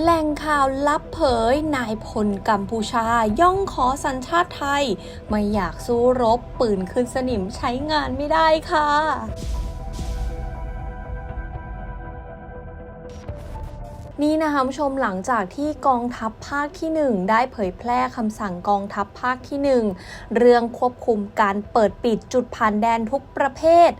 แหล่งข่าวลับเผยนายพลกัมพูชาย่องขอสัญชาติไทย ไม่อยากสู้รบปืนขึ้นสนิมใช้งานไม่ได้ค่ะ นี่นะคะผู้ชมหลังจากที่กองทัพภาคที่ 1 ได้เผยแพร่คำสั่งกองทัพภาคที่ 1 เรื่องควบคุมการเปิดปิดจุดผ่านแดนทุกประเภท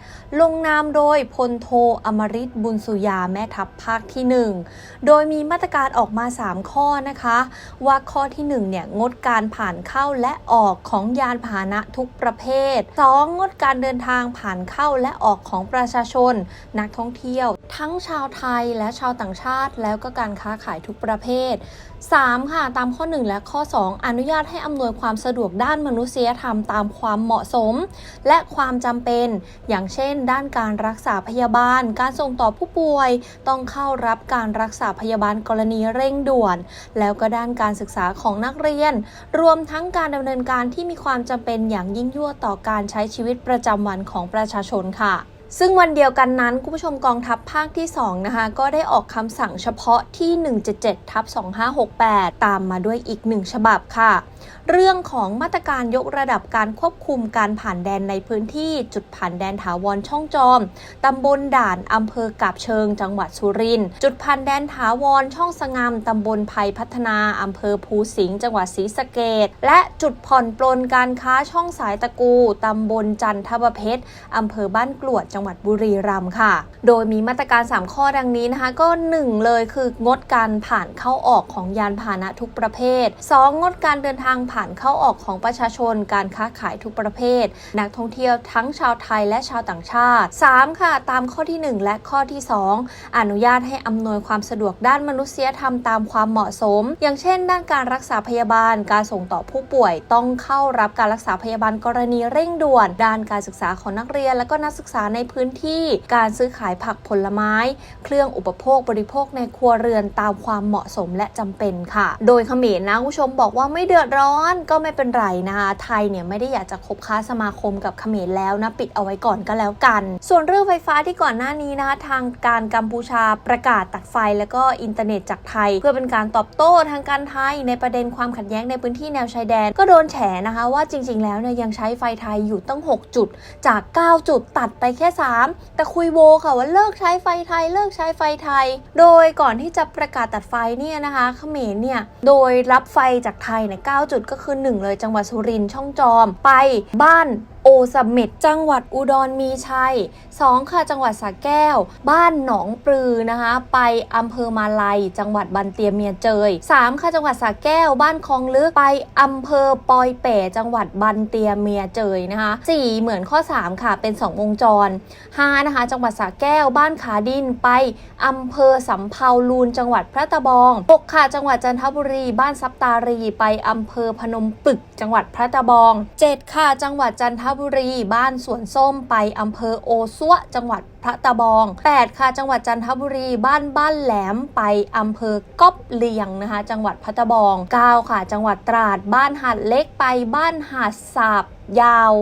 ลงนามโดยพลโทอมริตบุญสุยาแม่ทัพภาคที่ 1 โดยมีมาตรการออกมา 3 ข้อนะคะ ว่าข้อที่ 1 เนี่ยงดการผ่านเข้าและออกของยานพาหนะทุกประเภท 2. งดการเดินทางผ่านเข้าและออกของประชาชน นักท่องเที่ยว ทั้งชาวไทยและชาวต่างชาติแล้วก็การค้าขายทุกประเภท 3. ค่ะตามข้อ 1 และข้อ 2 อนุญาตให้อำนวยความสะดวกด้านมนุษยธรรมตามความเหมาะสม และความจำเป็น อย่างเช่น ด้านการรักษาพยาบาล การส่งต่อผู้ป่วย ต้องเข้ารับการรักษาพยาบาลกรณีเร่งด่วน แล้วก็ด้านการศึกษาของนักเรียน รวมทั้งการดำเนินการที่มีความจำเป็นอย่างยิ่งยวดต่อการใช้ชีวิตประจำวันของประชาชนค่ะ ซึ่งวันเดียวกันนั้นคุณผู้ชมกองทัพภาคที่ 2 นะคะ ก็ได้ออกคำสั่งเฉพาะที่ 177ทับ2568 ตามมาด้วยอีกหนึ่งฉบับค่ะ เรื่องของมาตรการยกระดับการควบคุมการผ่านแดนในพื้นที่จุดผ่านแดนถาวรช่องจอม ตำบลด่านอำเภอกาบเชิง จังหวัดสุรินทร์ จุดผ่านแดนถาวรช่องสงามตำบลภัยพัฒนาอำเภอภูสิงห์จังหวัดศรีสะเกดและจุดผ่อนปลนการค้าช่องสายตะกูตำบลจันทบเพชรอำเภอบ้านกลวดจังหวัดบุรีรัมย์ค่ะ โดยมีมาตรการ 3 ข้อดังนี้นะคะ ก็ 1 เลยคืองดการผ่านเข้าออกของยานพาหนะทุกประเภท 2. งดการเดินทางางผ่านเข้าออกของประชาชน การค้าขายทุกประเภท นักท่องเที่ยวทั้งชาวไทยและชาวต่างชาติ 3. ค่ะ ตามข้อที่ 1 และข้อที่ 2 อนุญาตให้อำนวยความสะดวกด้านมนุษยธรรมตามความเหมาะสม อย่างเช่น ด้านการรักษาพยาบาล การส่งต่อผู้ป่วยต้องเข้ารับการรักษาพยาบาลกรณีเร่งด่วน ด้านการศึกษาของนักเรียน และก็นักศึกษาในพื้นที่ การซื้อขายผักผลไม้ เครื่องอุปโภคบริโภคในครัวเรือนตามความเหมาะสมและจำเป็นค่ะ โดยเขมรนะคุณผู้ชมบอกว่าไม่เดือดรร้อนก็ไม่เป็นไรนะคะไทยเนี่ยไม่ได้อยากจะคบค้าสมาคมกับเขมรแล้วนะปิดเอาไว้ก่อนก็แล้วกัน ส่วนเรื่องไฟฟ้าที่ก่อนหน้านี้นะคะทางการกัมพูชาประกาศตัดไฟแล้วก็อินเทอร์เน็ตจากไทย เพื่อเป็นการตอบโต้ทางการไทยในประเด็นความขัดแย้งในพื้นที่แนวชายแดน ก็โดนแฉนะคะว่าจริง ๆ แล้วเนี่ยยังใช้ไฟไทยอยู่ตั้ง 6 จุด จาก 9 จุดตัดไปแค่ 3 แต่คุยโวค่ะว่าเลิกใช้ไฟไทย เลิกใช้ไฟไทย โดยก่อนที่จะประกาศตัดไฟเนี่ยนะคะเขมรเนี่ยโดยรับไฟจากไทยเนี่ย9จุดก็คือ 1 เลยจังหวัดสุรินทร์ช่องจอม ไปบ้าน โอสม็ดจังหวัดอุดรมีชัย 2 ค่ะ จังหวัดสระแก้ว บ้านหนองปลือนะคะ ไปอำเภอมาลัย จังหวัดบันเตียเมียเจย 3 ค่ะ จังหวัดสระแก้ว บ้านคลองลึก ไปอำเภอปอยเป๋จังหวัดบันเตียเมียเจยนะคะ 4 เหมือนข้อ 3 ค่ะ เป็น 2 วงจร 5 นะคะ จังหวัดสระแก้ว บ้านขาดิน ไปอำเภอสำเภาลูน จังหวัดพระตะบอง 6 ค่ะ จังหวัดจันทบุรี บ้านซับตารี ไปอำเภอพนมปึก จังหวัดพระตะบอง 7 ค่ะ จังหวัดจันทบุรี บ้านสวนส้มไปอำเภอโอซัวจังหวัด พระตะบอง 8 ค่ะ จังหวัดจันทบุรี บ้านบ้านแหลมไปอำเภอก๊อบเลียงนะคะ จังหวัดพระตะบอง 9 ค่ะ จังหวัดตราด บ้านหาดเล็กไปบ้านหาดสาบยาว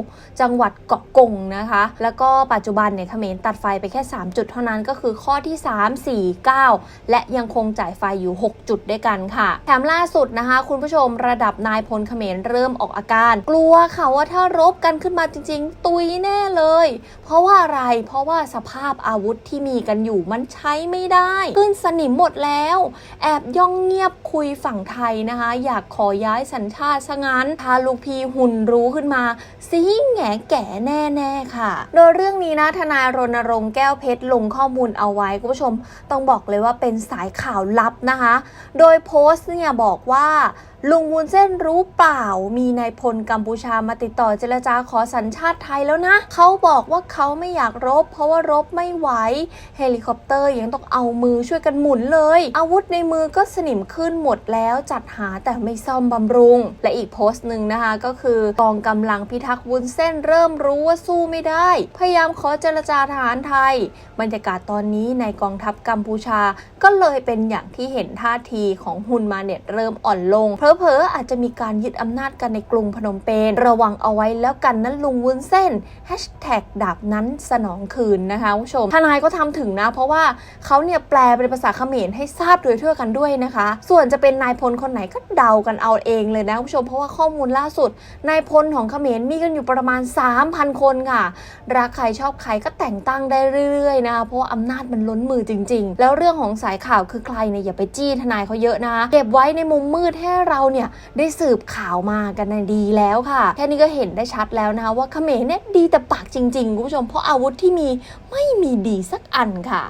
จังหวัดเกาะกงนะคะ แล้วก็ปัจจุบันเนี่ยเขมรตัดไฟไปแค่ 3 จุดเท่านั้นก็คือข้อที่ 3 4 9 และยังคงจ่ายไฟอยู่ 6 จุดด้วยกันค่ะ แถมล่าสุดนะคะ คุณผู้ชมระดับนายพลเขมรเริ่มออกอาการ กลัวค่ะว่าถ้ารบกันขึ้นมาจริง ๆ ตุยแน่เลย เพราะว่าอะไรเพราะว่าสภภาพอาวุธที่มีกันอยู่มันใช้ไม่ได้ขึ้นสนิมหมดแล้ว แอบย่องเงียบคุยฝั่งไทยนะคะ อยากขอย้ายสัญชาติซะงั้นพาลูกพีหุ่นรู้ขึ้นมาซิแง่แก่แน่ๆค่ะ โดยเรื่องนี้นะทนายรณรงค์แก้วเพชรลงข้อมูลเอาไว้คุณผู้ชม ต้องบอกเลยว่าเป็นสายข่าวลับนะคะ โดยโพสต์เนี่ยบอกว่า ลุงวุ้นเส้นรู้เปล่า มีนายพลกัมพูชามาติดต่อเจรจาขอสัญชาติไทยแล้วนะ เขาบอกว่าเขาไม่อยากรบ เพราะว่ารบไม่ไหว เฮลิคอปเตอร์ยังต้องเอามือช่วยกันหมุนเลย อาวุธในมือก็สนิมขึ้นหมดแล้วจัดหาแต่ไม่ซ่อมบำรุง และอีกโพสต์หนึ่งนะคะ ก็คือกองกำลังพิทักษ์วุ้นเส้นเริ่มรู้ว่าสู้ไม่ได้ พยายามขอเจรจาทหารไทย บรรยากาศตอนนี้ในกองทัพกัมพูชา ก็เลยเป็นอย่างที่เห็นท่าทีของฮุนมาเน็ตเริ่มอ่อนลงเผผลอๆอาจจะมีการยึดอำนาจกันในกรุงพนมเปญระวังเอาไว้แล้วกันนั้นลุงวุ้นเส้นแฮชแท็กดาบนั้นสนองคืนนะคะคุณผู้ชมทนายก็ทำถึงนะ เพราะว่าเขาเนี่ยแปลเป็นภาษาเขมรให้ทราบโดยทั่วกันด้วยนะคะ ส่วนจะเป็นนายพลคนไหนก็เดากันเอาเองเลยนะคุณผู้ชมเพราะว่าข้อมูลล่าสุดนายพลของเขมรมีกันอยู่ประมาณ 3,000 คนค่ะรักใครชอบใครก็แต่งตั้งได้เรื่อยๆนะคะเพราะาอำนาจมันล้นมือจริง ๆ แล้วเรื่องของสายข่าวคือใครเนี่ยอย่าไปจี้ทนายเขาเยอะนะเก็บไว้ในมุมมืดให้เราเนี่ยได้สืบข่าวมากันนดีแล้วค่ะ แค่นี้ก็เห็นได้ชัดแล้วนะคะว่าเขมรเนี่ยดีแต่ปากจริงๆคุณผู้ชมเพราะอาวุธที่มีไม่มีดีสักอันค่ะ